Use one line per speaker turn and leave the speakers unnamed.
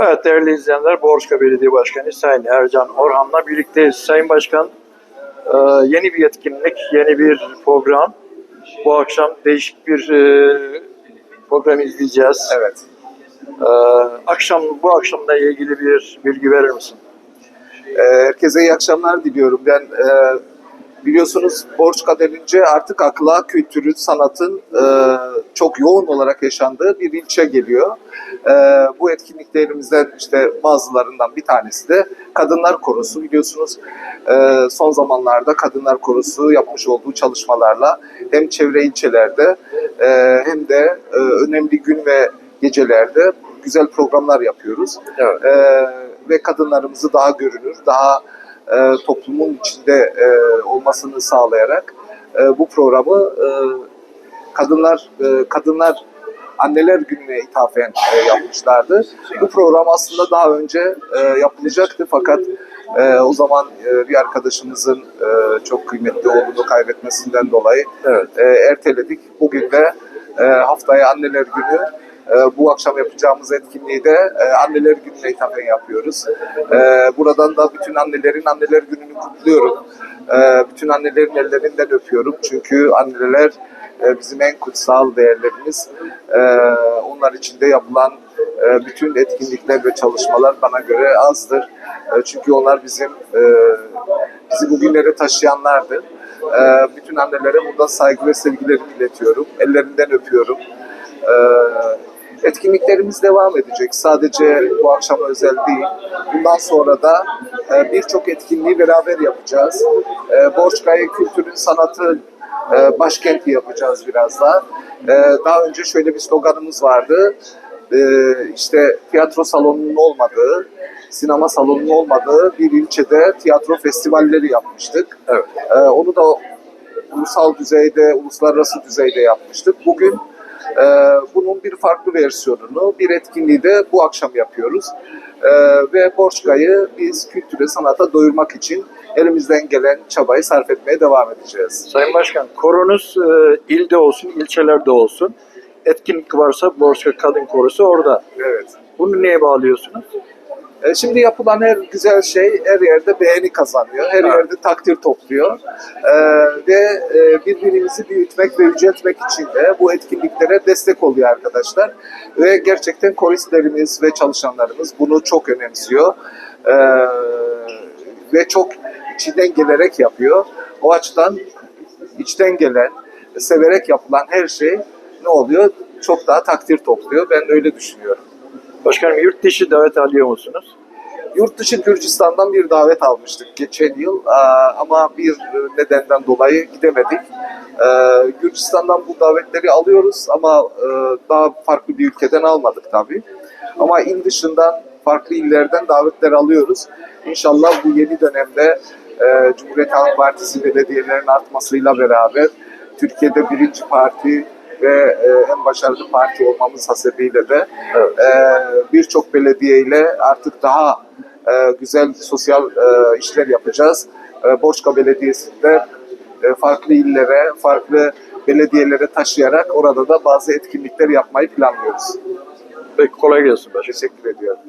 Evet değerli izleyenler Borçka Belediye Başkanı Sayın Ercan Orhan'la birlikteyiz. Sayın Başkan e, yeni bir etkinlik, yeni bir program. Bu akşam değişik bir e, program izleyeceğiz.
Evet.
E, Akşam bu akşamla ilgili bir bilgi verir misin?
Herkese iyi akşamlar diliyorum. Ben biliyorsunuz Borçka denince artık akla kültürün, sanatın e, çok yoğun olarak yaşandığı bir ilçe geliyor. E, bu etkinliklerimizden işte bazılarından bir tanesi de Kadınlar Korosu. Biliyorsunuz e, son zamanlarda Kadınlar Korosu yapmış olduğu çalışmalarla hem çevre ilçelerde e, hem de e, önemli gün ve gecelerde güzel programlar yapıyoruz.
Evet.
Ee, ve kadınlarımızı daha görünür, daha e, toplumun içinde e, olmasını sağlayarak e, bu programı e, kadınlar e, kadınlar anneler gününe ithafen e, yapmışlardı. Bu program aslında daha önce e, yapılacaktı fakat e, o zaman e, bir arkadaşımızın e, çok kıymetli oğlunu kaybetmesinden dolayı
Evet.
e, erteledik. Bugün de e, haftaya anneler günü bu akşam yapacağımız etkinliği de e, Anneler Günü'ne ithafen yapıyoruz. E, buradan da bütün annelerin Anneler Günü'nü kutluyorum. E, bütün annelerin ellerinden öpüyorum. Çünkü anneler e, bizim en kutsal değerlerimiz. Onlar için de yapılan e, bütün etkinlikler ve çalışmalar bana göre azdır. Çünkü onlar bizim bizi bugünlere taşıyanlardı. Bütün annelere burada saygı ve sevgilerimi iletiyorum. Ellerinden öpüyorum. Etkinliklerimiz devam edecek. Sadece bu akşam özel değil. Bundan sonra da e, birçok etkinliği beraber yapacağız. E, Borçkaya Kültürün Sanatı e, başkenti yapacağız biraz daha. Daha önce şöyle bir sloganımız vardı. İşte tiyatro salonunun olmadığı, sinema salonunun olmadığı bir ilçede tiyatro festivalleri yapmıştık.
Evet.
Onu da ulusal düzeyde, uluslararası düzeyde yapmıştık. Bugün e, bunun bir farklı versiyonunu, bir etkinliği de bu akşam yapıyoruz. E, ve Borçka'yı biz kültüre, sanata doyurmak için elimizden gelen çabayı sarf etmeye devam edeceğiz.
Sayın Başkan koronuz e, ilde olsun, ilçelerde olsun. Etkinlik varsa Borçka Kadın Korosu orada.
Evet.
Bunu neye bağlıyorsunuz?
E, Şimdi yapılan her güzel şey her yerde beğeni kazanıyor, her yerde takdir topluyor E, ve e, birbirimizi büyütmek ve yüceltmek için de bu etkinliklere destek oluyor arkadaşlar ve gerçekten koristlerimiz ve çalışanlarımız bunu çok önemsiyor E, ve çok içinden gelerek yapıyor. O açıdan içten gelen, severek yapılan her şey ne oluyor? Çok daha takdir topluyor. Ben öyle düşünüyorum.
Başkanım yurt dışı davet alıyor musunuz?
Yurt dışı Gürcistan'dan bir davet almıştık geçen yıl Aa, ama bir nedenden dolayı gidemedik. Ee, Gürcistan'dan bu davetleri alıyoruz ama e, daha farklı bir ülkeden almadık tabii. Ama il dışından farklı illerden davetler alıyoruz. İnşallah bu yeni dönemde e, Cumhuriyet Halk Partisi belediyelerin artmasıyla beraber Türkiye'de birinci parti ve e, en başarılı parti olmamız hasebiyle de
Evet.
e, birçok belediye ile artık daha e, güzel sosyal e, işler yapacağız. E, Borçka Belediyesi'nde e, farklı illere, farklı belediyelere taşıyarak orada da bazı etkinlikler yapmayı planlıyoruz.
Peki kolay gelsin başkanım.
Teşekkür ediyorum.